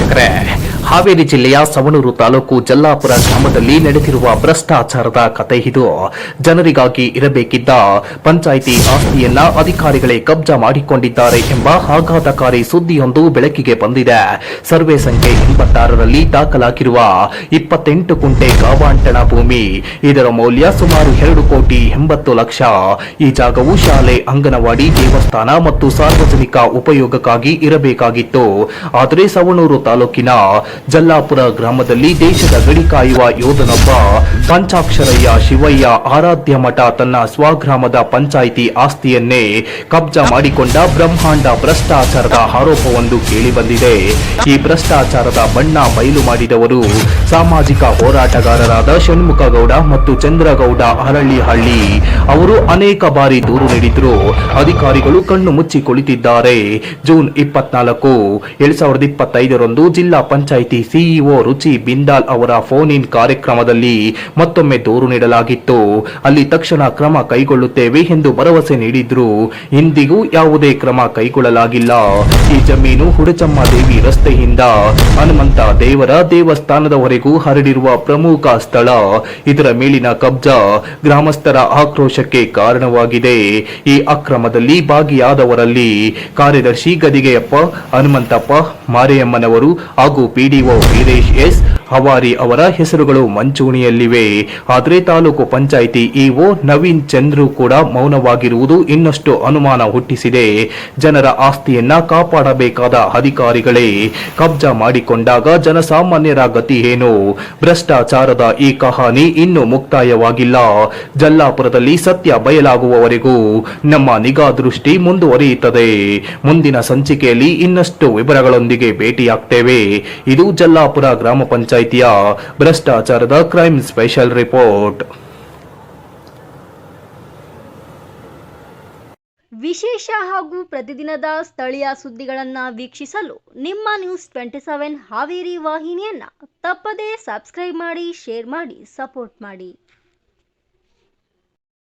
ವೀಕ್ಷಕರೇ ಹಾವೇರಿ ಜಿಲ್ಲೆಯ ಸವಣೂರು ತಾಲೂಕು ಜಲ್ಲಾಪುರ ಗ್ರಾಮದಲ್ಲಿ ನಡೆದಿರುವ ಭ್ರಷ್ಟಾಚಾರದ ಕತೆ ಇದು. ಜನರಿಗಾಗಿ ಇರಬೇಕಿದ್ದ ಪಂಚಾಯಿತಿ ಆಸ್ತಿಯನ್ನ ಅಧಿಕಾರಿಗಳೇ ಕಬ್ಜಾ ಮಾಡಿಕೊಂಡಿದ್ದಾರೆ ಎಂಬ ಆಘಾತಕಾರಿ ಸುದ್ದಿಯೊಂದು ಬೆಳಕಿಗೆ ಬಂದಿದೆ. ಸರ್ವೆ ಸಂಖ್ಯೆ ಎಂಬತ್ತಾರರಲ್ಲಿ ದಾಖಲಾಗಿರುವ ಇಪ್ಪತ್ತೆಂಟು ಕುಂಟೆ ಗಾವಾಂಟಣ ಭೂಮಿ, ಇದರ ಮೌಲ್ಯ ಸುಮಾರು ಎರಡು ಕೋಟಿ ಎಂಬತ್ತು ಲಕ್ಷ. ಈ ಜಾಗವು ಶಾಲೆ, ಅಂಗನವಾಡಿ, ದೇವಸ್ಥಾನ ಮತ್ತು ಸಾರ್ವಜನಿಕ ಉಪಯೋಗಕ್ಕಾಗಿ ಇರಬೇಕಾಗಿತ್ತು. ಆದರೆ ಸವಣೂರು ತಾಲೂಕಿನ ಜಲ್ಲಾಪುರ ಗ್ರಾಮದಲ್ಲಿ ದೇಶದ ಗಡಿ ಕಾಯುವ ಯೋಧನೊಬ್ಬ ಪಂಚಾಕ್ಷರಯ್ಯ ಶಿವಯ್ಯ ಆರಾಧ್ಯ ಮಠ ತನ್ನ ಸ್ವಗ್ರಾಮದ ಪಂಚಾಯಿತಿ ಆಸ್ತಿಯನ್ನೇ ಕಬ್ಜಾ ಮಾಡಿಕೊಂಡ ಬ್ರಹ್ಮಾಂಡ ಭ್ರಷ್ಟಾಚಾರದ ಆರೋಪವೊಂದು ಕೇಳಿಬಂದಿದೆ. ಈ ಭ್ರಷ್ಟಾಚಾರದ ಬಣ್ಣ ಬಯಲು ಮಾಡಿದವರು ಸಾಮಾಜಿಕ ಹೋರಾಟಗಾರರಾದ ಷಣ್ಮುಖಗೌಡ ಮತ್ತು ಚಂದ್ರಗೌಡ ಅರಳ್ಳಿಹಳ್ಳಿ. ಅವರು ಅನೇಕ ಬಾರಿ ದೂರು ನೀಡಿದ್ರು. ಅಧಿಕಾರಿಗಳು ಕಣ್ಣು ಮುಚ್ಚಿ ಕುಳಿತಿದ್ದಾರೆ. ಜೂನ್ ಇಪ್ಪತ್ನಾಲ್ಕು, ಎರಡ್ ಸಾವಿರದ ಇಪ್ಪತ್ತೈದರಂದು ಜಿಲ್ಲಾ ಪಂಚಾಯಿತಿ ಸಿಇಒ ರುಚಿ ಬಿಂದಾಲ್ ಅವರ ಫೋನ್ ಇನ್ ಕಾರ್ಯಕ್ರಮದಲ್ಲಿ ಮತ್ತೊಮ್ಮೆ ದೂರು ನೀಡಲಾಗಿತ್ತು. ಅಲ್ಲಿ ತಕ್ಷಣ ಕ್ರಮ ಕೈಗೊಳ್ಳುತ್ತೇವೆ ಎಂದು ಭರವಸೆ ನೀಡಿದ್ರು. ಇಂದಿಗೂ ಯಾವುದೇ ಕ್ರಮ ಕೈಗೊಳ್ಳಲಾಗಿಲ್ಲ. ಈ ಜಮೀನು ಹುಡಚಮ್ಮ ದೇವಿ ರಸ್ತೆಯಿಂದ ಹನುಮಂತ ದೇವರ ದೇವಸ್ಥಾನದವರೆಗೂ ಹರಡಿರುವ ಪ್ರಮುಖ ಸ್ಥಳ. ಇದರ ಮೇಲಿನ ಕಬ್ಜಾ ಗ್ರಾಮಸ್ಥರ ಆಕ್ರೋಶಕ್ಕೆ ಕಾರಣವಾಗಿದೆ. ಈ ಅಕ್ರಮದಲ್ಲಿ ಭಾಗಿಯಾದವರಲ್ಲಿ ಕಾರ್ಯದರ್ಶಿ ಗದಿಗೆಯಪ್ಪ, ಹನುಮಂತಪ್ಪ, ಮಾರಿಯಮ್ಮನವರು ಹಾಗೂ ಪಿಡಿಒ ವೀರೇಶ್ ಎಸ್, ಹವಾರಿ ಅವರ ಹೆಸರುಗಳು ಮಂಚೂಣಿಯಲ್ಲಿವೆ. ಆದರೆ ತಾಲೂಕು ಪಂಚಾಯಿತಿ ಇಒ ನವೀನ್ ಚಂದ್ರು ಕೂಡ ಮೌನವಾಗಿರುವುದು ಇನ್ನಷ್ಟು ಅನುಮಾನ ಹುಟ್ಟಿಸಿದೆ. ಜನರ ಆಸ್ತಿಯನ್ನ ಕಾಪಾಡಬೇಕಾದ ಅಧಿಕಾರಿಗಳೇ, ಕಬ್ಜಾ ಮಾಡಿಕೊಂಡಾಗ ಜನಸಾಮಾನ್ಯರ ಗತಿ ಏನು? ಭ್ರಷ್ಟಾಚಾರದ ಈ ಕಹಾನಿ ಇನ್ನೂ ಮುಕ್ತಾಯವಾಗಿಲ್ಲ. ಜಲ್ಲಾಪುರದಲ್ಲಿ ಸತ್ಯ ಬಯಲಾಗುವವರೆಗೂ ನಮ್ಮ ನಿಗಾ ದೃಷ್ಟಿ ಮುಂದುವರಿಯುತ್ತದೆ. ಮುಂದಿನ ಸಂಚಿಕೆಯಲ್ಲಿ ಇನ್ನಷ್ಟು ವಿವರಗಳೊಂದಿಗೆ ಭೇಟಿಯಾಗ್ತೇವೆ. ಇದು ಜಲ್ಲಾಪುರ ಗ್ರಾಮ ಪಂಚಾಯಿತಿಯ ಭ್ರಷ್ಟಾಚಾರದ ಕ್ರೈಮ್ ಸ್ಪೆಷಲ್ ರಿಪೋರ್ಟ್. ವಿಶೇಷ ಹಾಗೂ ಪ್ರತಿದಿನದ ಸ್ಥಳೀಯ ಸುದ್ದಿಗಳನ್ನು ವೀಕ್ಷಿಸಲು ನಿಮ್ಮ ನ್ಯೂಸ್ ಟ್ವೆಂಟಿ ಸೆವೆನ್ ಹಾವೇರಿ ವಾಹಿನಿಯನ್ನು ತಪ್ಪದೇ ಸಬ್ಸ್ಕ್ರೈಬ್ ಮಾಡಿ, ಶೇರ್ ಮಾಡಿ, ಸಪೋರ್ಟ್ ಮಾಡಿ.